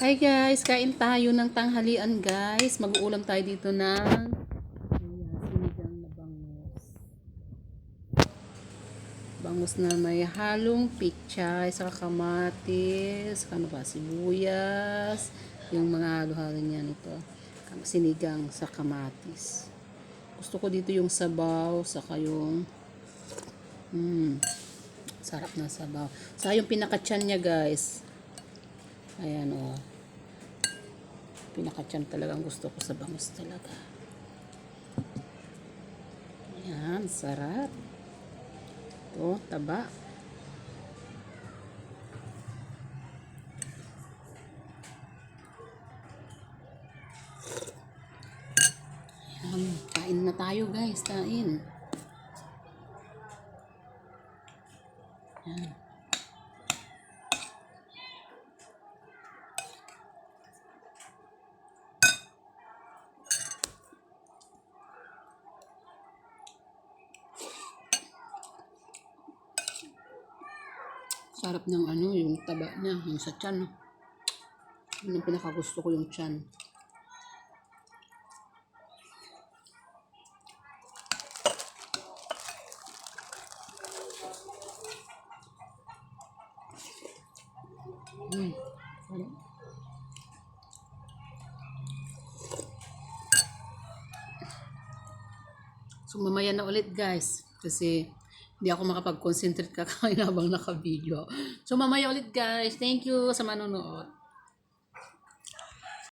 Hi guys, kain tayo ng tanghalian guys. Mag-uulam tayo dito ng ayan, sinigang na bangus. Bangus na may halong pichay, saka kamatis, saka ano ba, sibuyas, yung mga halo-halo niyan ito. Sinigang sa kamatis. Gusto ko dito yung sabaw, saka yung mm, sarap na sabaw. Saka yung pinakatyan niya guys. Ayan o. Oh. Pinakatyan talagang gusto ko sa bangus talaga. Ayan, sarap. Ito, taba. Ayan, kain na tayo guys, kain. Ayan. Sarap ng ano, yung taba niya, yung sa tiyan. Yun ang pinakagusto ko yung tiyan. Mm. sarap. So mamaya na ulit guys kasi hindi ako makapag-concentrate kakain habang naka-video. So mamaya ulit guys. Thank you sa manonood.